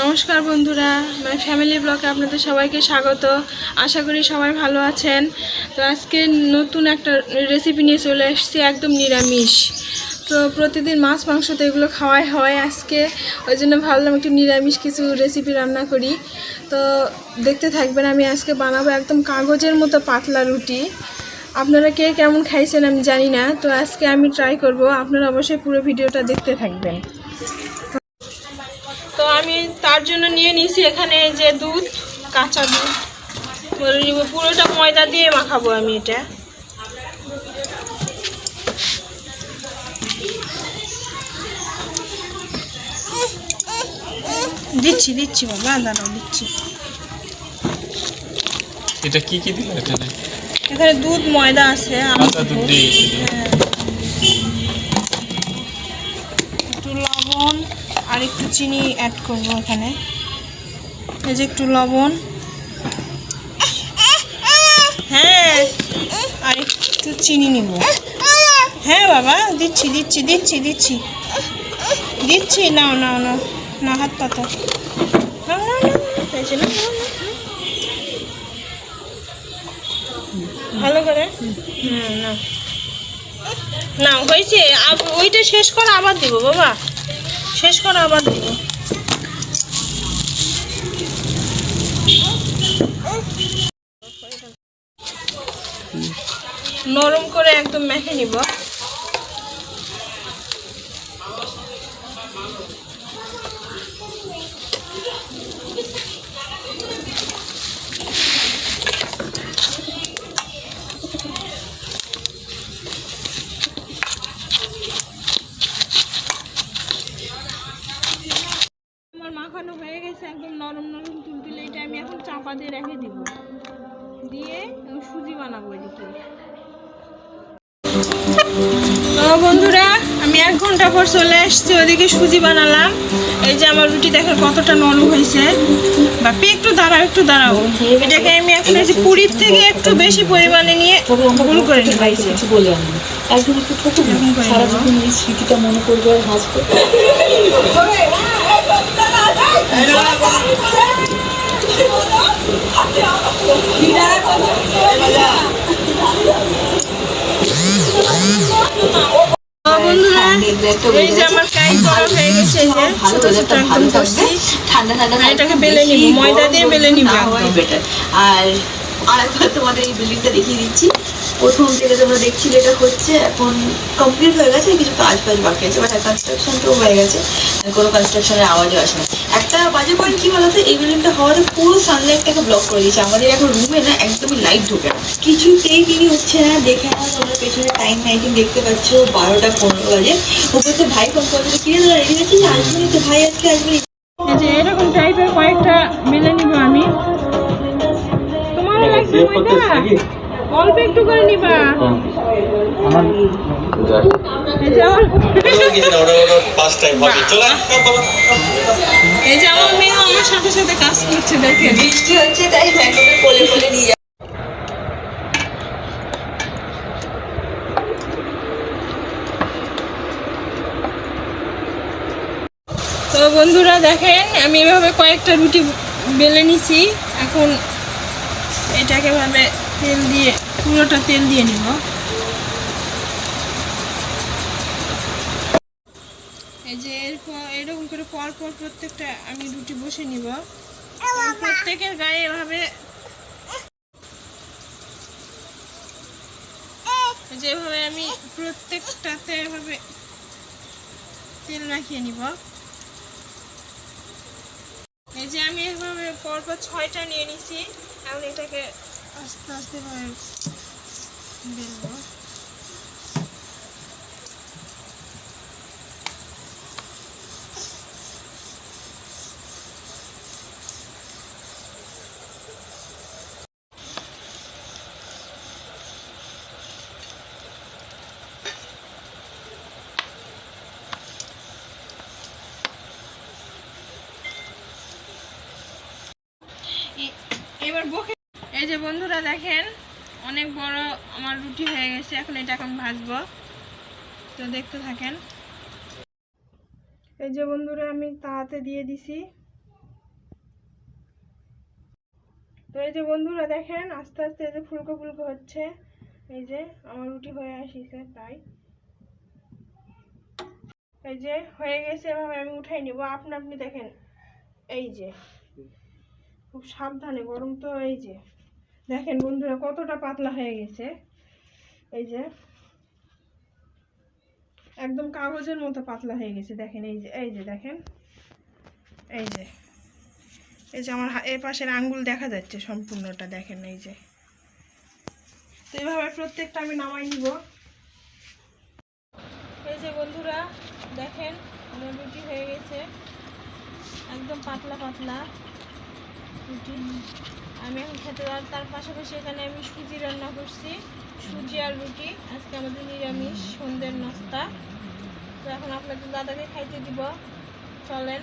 নমস্কার বন্ধুরা my family ব্লগে আপনাদের সবাইকে স্বাগত। আশা করি সবাই ভালো আছেন। তো আজকে নতুন একটা রেসিপি নিয়ে চলে এসেছি, একদম নিরামিষ। তো প্রতিদিন মাছ, মাংস তো এগুলো খাওয়াই হয় আজকে। ওই জন্য ভাবলাম একটু নিরামিষ কিছু রেসিপি রান্না করি। তো দেখতে থাকবেন, আমি আজকে বানাবো একদম কাগজের মতো পাতলা রুটি। আপনারা কে কেমন খাইছেন আমি জানি না, তো আজকে আমি ট্রাই করব। আপনারা অবশ্যই পুরো ভিডিওটা দেখতে থাকবেন। তো আমি তার জন্য নিয়ে নিয়েছি এখানে যে দুধ কাঁচা দুধ। পুরোটা ময়দা দিয়ে মাখাবো আমি এটা। দিচ্ছি দিচ্ছি বাবা দাঁড়াও দিচ্ছি। এটা কি কি দিলে এখানে? এখানে দুধ ময়দা আছে আমার কাঁচা দুধ দিয়ে হ্যাঁ। একটু লবণ। আর একটু চিনি অ্যাড করব এখানে। এই যে একটু লবণ। হ্যাঁ আর একটু চিনি নিব। হ্যাঁ বাবা, দিচ্ছি দিচ্ছি দিচ্ছি দিচ্ছি। দিচ্ছি, নাও নাও নাও না হাত পাতা। ভালো করে? হুম না হয়েছে। ওইটা শেষ করে আবার দিব বাবা। শেষ করে আবার দিব নরম করে একদম মেখে নিব আমার মাখানো হয়ে গেছে একদম নরম নরম তুলতুলে এটা আমি এখন চাপা দিয়ে রেখে দিব দিয়ে আমি সুজি বানাবো এদিকে তো বন্ধুরা আমি এক ঘণ্টা পর চলে এসেছি ওদিকে সুজি বানালাম এই যে আমার রুটি দেখো কতটা নরম হয়েছে বাপি একটু দাঁড়াও একটু দাঁড়াও এটাকে আমি এখন এই যে পুরীর থেকে একটু বেশি পরিমাণে নিয়ে গুল করে নিব এই যে। কিছু বলে আমি একদম একটু ছোট সারা জীবন এই স্মৃতিটা মনে করবে আর হাসবে তো বন্ধুরা এই যে আমার কাই করা হয়ে গেছে এই যে ছোট ছোট একদম করছি ঠান্ডা ঠান্ডা আর এটাকে বেলে নিব, ময়দা দিয়ে বেলে নিব একদম। আর আরেকবার তোমাদের এই বিল্ডিংটা দেখিয়ে দিচ্ছি। প্রথম যেটা তোমরা দেখছিলে এটা হচ্ছে এখন কমপ্লিট হয়ে গেছে, কিছু কাজ ফাজ বাকি আছে বাট কনস্ট্রাকশনটাও হয়ে গেছে কোনো কনস্ট্রাকশনের আওয়াজও আসে না। একটা বাজে পয়েন্ট কি বলতো, এই বিল্ডিংটা হওয়াতে পুরো সানলাইটটাকে ব্লক করে দিয়েছে। আমাদের এখন রুমে না একদমই লাইট ঢোকে না। কিছুতেই দেরি হচ্ছে না, দেখে না তোমরা পেছনে টাইম নাইটিং দেখতে পাচ্ছ, বারোটা পনেরো বাজে। উপরে ভাই ফোন করছে কিনে দাঁড়া রেডি আছিস? আসবি তো ভাই আজকে, আসবি এরকম টাইপের কয়েকটা মেলে নিব আমি তোমার লাগবে ময়দা? অল্প একটু করে নিবা। আমার এই যে আমার মেয়ে আমার সাথে সাথে কাজ করছে দেখেন। বৃষ্টি হচ্ছে তাই ম্যাঙ্গোকে কোলে কোলে নিয়ে তো বন্ধুরা দেখেন আমি এভাবে কয়েকটা রুটি বেলে নিছি। এখন এটাকে ভাবে তেল দিয়ে পুরোটা তেল দিয়ে নিব। এই যে এরপর এরকম করে পর পর প্রত্যেকটা আমি রুটি বসে নিব। প্রত্যেকের গায়ে এভাবে যেভাবে আমি প্রত্যেকটাতে এভাবে তেল মাখিয়ে নিব। এই যে আমি এভাবে পরপর ছয়টা নিয়ে নিছি। এখন এটাকে আস্তে আস্তে বেলবো। আমার বকে এই যে বন্ধুরা দেখেন, অনেক বড় আমার রুটি হয়ে গেছে, এখন এটা এখন ভাজব। তো দেখতে থাকেন। এই যে বন্ধুরা, আমি তাহাতে দিয়ে দিছি। তো এই যে বন্ধুরা দেখেন, আস্তে আস্তে এই যে ফুলকো ফুলকো হচ্ছে। এই যে আমার রুটি হয়ে আসিছে তাই এই যে হয়ে গেছে, এভাবে আমি উঠাই নিব। আপনি আপনি দেখেন, এই যে। খুব সাবধানে, গরম তো এই যে। দেখেন বন্ধুরা, কতটা পাতলা হয়ে গেছে। এই যে, একদম কাগজের মতো পাতলা হয়ে গেছে, দেখেন এই যে এই যে দেখেন। এই যে এই যে আমার এই পাশের আঙ্গুল দেখা যাচ্ছে সম্পূর্ণটা, দেখেন এই যে। তো এইভাবে প্রত্যেকটা আমি নামাই নিব। এই যে বন্ধুরা, দেখেন, আমার রুটি হয়ে গেছে। একদম পাতলা পাতলা। আমি এখন খেতে পার তার পাশাপাশি এখানে আমি সুজি রান্না করছি। সুজি আর রুটি। আজকে আমাদের নিরামিষ, সন্ধ্যের নাস্তা। তো এখন আপনাদের দাদাকে খাইতে দিব। চলেন।